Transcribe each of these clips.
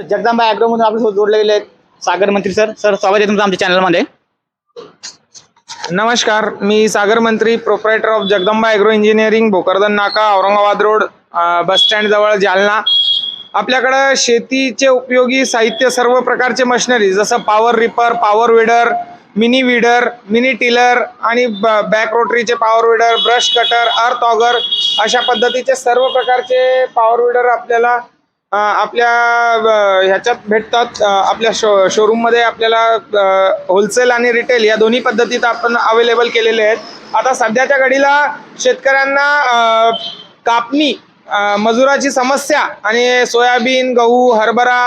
जगदंबा ॲग्रोमधून आपल्यासोबत जोडले गेले आहेत सागर मंत्री सर. सर स्वागत आहे तुमचं आमच्या चॅनलमध्ये नमस्कार. मी Sagar Mantri proprietor of Jagdamba agro engineering Bhokardan नाका औरंगाबाद रोड बस स्टँड जवळ जालना. आपल्याकडं शेतीचे उपयोगी साहित्य सर्व प्रकारचे मशिनरी जसं power reaper power weeder mini weeder mini tiller आणि back रोटरीचे power weeder brush cutter earth auger अशा पद्धतीचे सर्व प्रकारचे पॉवर विडर आपल्याला आपल्या ह्याच्यात भेटतात आपल्या शो शोरूममध्ये आपल्याला होलसेल आणि रिटेल या दोन्ही पद्धतीत आपण अवेलेबल केलेले आहेत. आता सध्याच्या घडीला शेतकऱ्यांना कापणी मजुराची समस्या आणि सोयाबीन गहू हरभरा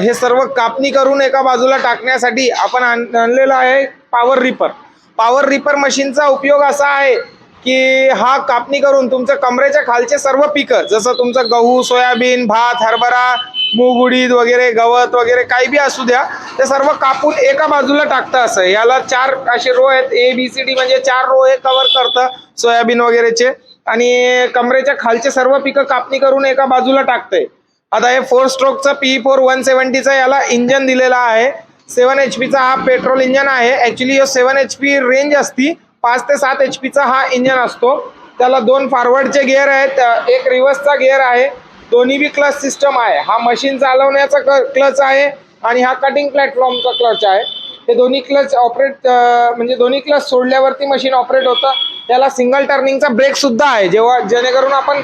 हे सर्व कापणी करून एका बाजूला टाकण्यासाठी आपण आण- आणलेलं आहे पॉवर रिपर पॉवर रिपर मशीनचा उपयोग असा आहे की हा कापणी करून तुमचं कमरेच्या खालचे सर्व पिकं जसं तुमचं गहू सोयाबीन भात हरभरा मूग उडीद वगैरे गवत वगैरे काही बी असू द्या ते सर्व कापून एका बाजूला टाकतं असं. याला चार असे रो आहेत. ए बी सी डी म्हणजे चार रो हे कव्हर करतं सोयाबीन वगैरेचे. आणि कमरेच्या खालचे सर्व पिकं कापणी करून एका बाजूला टाकतंय. आता हे फोर स्ट्रोकचं पी फोर वन सेवन्टीचा याला इंजन दिलेला आहे. सेवन एच पीचा हा पेट्रोल इंजन आहे. Actually seven H P range असती. पाच ते सात एच पीचा हा इंजन असतो. त्याला दोन फॉरवर्डचे गिअर आहेत एक रिव्हर्सचा गिअर आहे. दोन्ही बी क्लच सिस्टम आहे. हा मशीन चालवण्याचा क्लच आहे आणि हा कटिंग प्लॅटफॉर्मचा क्लच आहे. हे दोन्ही क्लच ऑपरेट म्हणजे दोन्ही क्लच सोडल्यावरती मशीन ऑपरेट होतं. त्याला सिंगल टर्निंगचा ब्रेक सुद्धा आहे. जेव्हा जेणेकरून आपण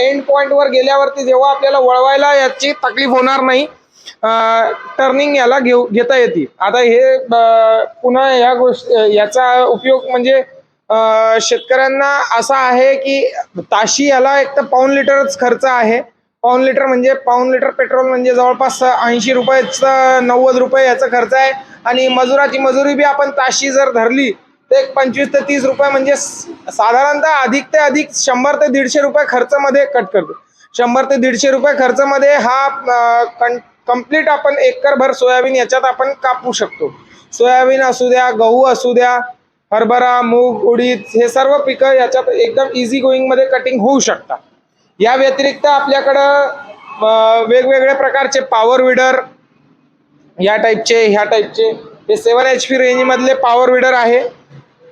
एंड पॉईंटवर गेल्यावरती जेव्हा आपल्याला वळवायला याची तकलीफ होणार नाही टर्निंग याला घेऊ घेता येते. आता हे पुन्हा या गोष्ट याचा उपयोग म्हणजे शेतकऱ्यांना असा आहे की ताशी याला एक तर पाऊन लिटरच खर्च आहे. पाऊन लिटर म्हणजे पाऊन लिटर पेट्रोल म्हणजे जवळपास ऐंशी रुपयाचा नव्वद रुपये याचा खर्च आहे. आणि मजुराची मजुरी बी आपण ताशी जर धरली तर एक पंचवीस ते तीस रुपये म्हणजे साधारणतः अधिक ते अधिक शंभर ते दीडशे रुपये खर्चामध्ये कट करतो. शंभर ते दीडशे रुपये खर्चामध्ये हा कं कंप्लीट आपण एकरभर सोयाबीन याच्यात आपण कापू शकतो. सोयाबीन असू द्या गहू असू द्या हरभरा मूग उडीद हे सर्व पिकं याच्यात एकदम इझी गोईंगमध्ये कटिंग होऊ शकतात. या व्यतिरिक्त आपल्याकडं वेगवेगळ्या प्रकारचे पॉवर विडर या टाईपचे ह्या टाईपचे हे सेवन एच पी रेंजमधले पॉवर विडर आहे.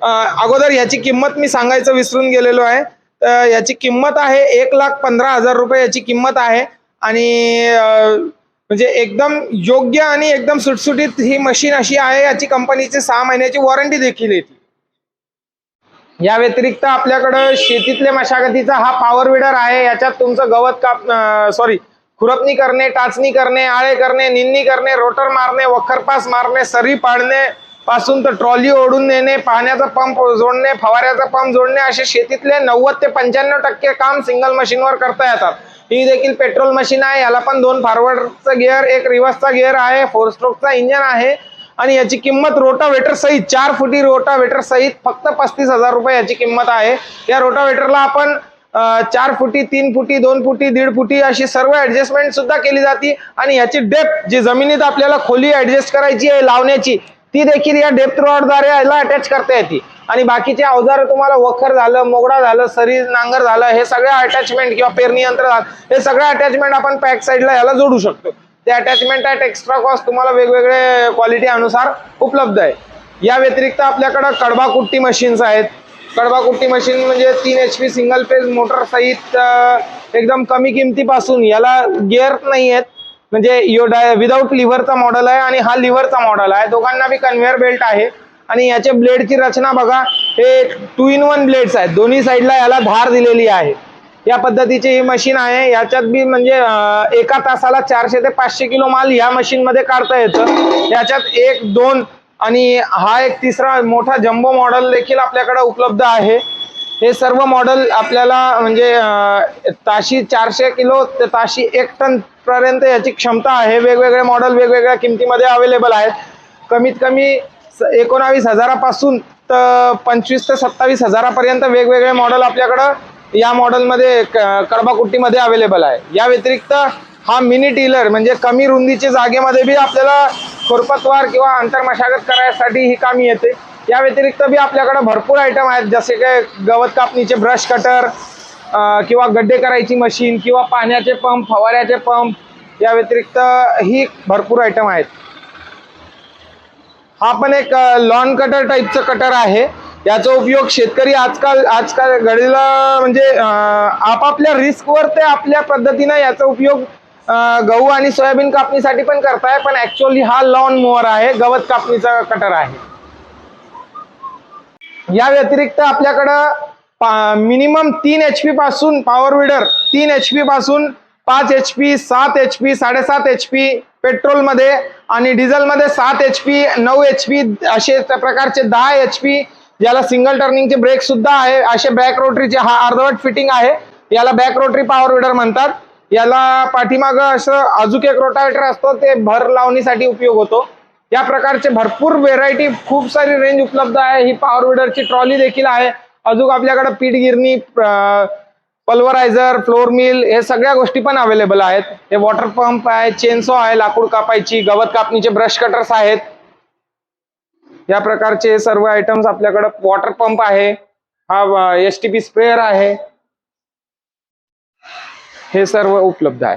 अगोदर याची किंमत मी सांगायचं विसरून गेलेलो आहे. तर याची किंमत आहे एक लाख पंधरा हजार रुपये याची किंमत आहे. आणि म्हणजे एकदम योग्य आणि एकदम सुटसुटीत ही मशीन अशी आहे याची कंपनीची सहा महिन्याची वॉरंटी देखील येते या व्यतिरिक्त आपल्याकडं शेतीतल्या मशागतीचा हा पॉवर विडर आहे याच्यात तुमचं गवत काप सॉरी खुरपणी करणे टाचणी करणे आळे करणे निंदणी करणे रोटर मारणे वखरपास मारणे सरी पाडणे पासून तर ट्रॉली ओढून नेणे पाण्याचा पंप जोडणे फवाऱ्याचा पंप जोडणे असे शेतीतले नव्वद ते पंच्याण्णव टक्के काम सिंगल मशीनवर करता येतात. ही देखील पेट्रोल मशीन आहे. याला पण दोन फॉरवर्डचा गिअर एक रिव्हर्सचा गिअर आहे फोर स्ट्रोकचा इंजन आहे. आणि याची किंमत रोटावेटर सहित चार फुटी रोटावेटर सहित फक्त पस्तीस हजार रुपये याची किंमत आहे. या रोटावेटरला आपण चार फुटी तीन फुटी दोन फुटी दीड फुटी अशी सर्व ऍडजस्टमेंट सुद्धा केली जाते. आणि याची डेप्थ जी जमिनीत आपल्याला खोली ऍडजस्ट करायची आहे लावण्याची ती देखील या डेप्थ रॉडद्वारे याला अटॅच करता येते. आणि बाकीचे अवजार तुम्हाला वखर झालं मोगडा झालं सरी नांगर झालं हे सगळं अटॅचमेंट किंवा पेरणी यंत्र झालं हे सगळं अटॅचमेंट आपण पॅक साईडला याला जोडू शकतो. ते अटॅचमेंट ॲट एक्स्ट्रा कॉस्ट तुम्हाला वेगवेगळे क्वालिटी अनुसार उपलब्ध आहे. या व्यतिरिक्त आपल्याकडं कडबा कुट्टी मशीन्स आहेत. कडबा कुट्टी मशीन म्हणजे तीन H P single phase motor सहित एकदम कमी किमतीपासून याला गिअर नाही आहेत म्हणजे यो डाय विदाऊट लिव्हरचा मॉडेल आहे आणि हा लिव्हरचा मॉडेल आहे. दोघांना बी कन्व्हेअर बेल्ट आहे. आणि याचे ब्लेडची रचना बघा हे टू इन वन ब्लेड्स आहेत. दोन्ही साईडला याला धार दिलेली आहे. या पद्धतीची ही मशीन आहे. याच्यात बी म्हणजे एका तासाला चारशे ते पाचशे किलो माल या मशीनमध्ये काढता येतं. याच्यात एक दोन आणि हा एक तिसरा मोठा जम्बो मॉडेल देखील आपल्याकडे उपलब्ध आहे. हे सर्व मॉडेल आपल्याला म्हणजे ताशी चारशे किलो ते ताशी एक टन पर्यंत याची क्षमता आहे. वेगवेगळे मॉडेल वेगवेगळ्या किमतीमध्ये अवेलेबल आहेत. कमीत कमी स- एकोणावीस हजारापासून तर पंचवीस ते सत्तावीस हजारापर्यंत वेगवेगळे मॉडेल आपल्याकडं या मॉडेलमध्ये क- कडबाकुट्टीमध्ये अवेलेबल आहे. या व्यतिरिक्त हा मिनी टिलर म्हणजे कमी रुंदीच्या जागेमध्ये बी आपल्याला खोरपतवार किंवा अंतर्मशागत करायसाठी ही कामी येते. या व्यतिरिक्त बी आपल्याकडं भरपूर आयटम आहेत. जसे काय गवत कापणीचे ब्रश कटर किंवा गड्डे करायची मशीन किंवा पाण्याचे पंप फवाऱ्याचे पंप या व्यतिरिक्त ही भरपूर आयटम आहेत. हा पण एक लॉन कटर टाईपचं कटर आहे. याचा उपयोग शेतकरी आजकाल आजकाल घडीला म्हणजे आपापल्या रिस्कवर ते आपल्या पद्धतीनं याचा उपयोग गहू आणि सोयाबीन कापणीसाठी पण करताय पण ऍक्च्युअली हा लॉन मोअर आहे गवत कापणीचा कटर आहे. या व्यतिरिक्त आपल्याकडं मिनिमम तीन एच पी पासून पॉवर विडर तीन एच पी पासून पाच एच पी सात एच पी साडेसात एच पी पेट्रोलमध्ये आणि डिझेलमध्ये सात एच पी नऊ एच पी असे त्या प्रकारचे दहा एच पी याला सिंगल टर्निंगचे ब्रेक सुद्धा आहे असे बॅक रोटरीचे हा अर्धवट फिटिंग आहे याला बॅक रोटरी पॉवर विडर म्हणतात. याला पाठीमागं असं अजून एक रोटावेटर असतो ते भर लावणीसाठी उपयोग होतो. या प्रकारचे भरपूर व्हेरायटी खूप सारी रेंज उपलब्ध आहे. ही पॉवर विडरची ट्रॉली देखील आहे. अजून आपल्याकडे पीठ गिरणी पल्वरायझर फ्लोर मिल हे सगळ्या गोष्टी पण अवेलेबल आहेत. हे वॉटर पंप आहे चेनसॉ आहे लाकूड कापायची गवत कापणीचे ब्रश कटर्स आहेत. या प्रकारचे सर्व आयटम्स आपल्याकडे वॉटर पंप आहे. हा एस टी पी स्प्रेअर आहे. हे सर्व उपलब्ध आहे.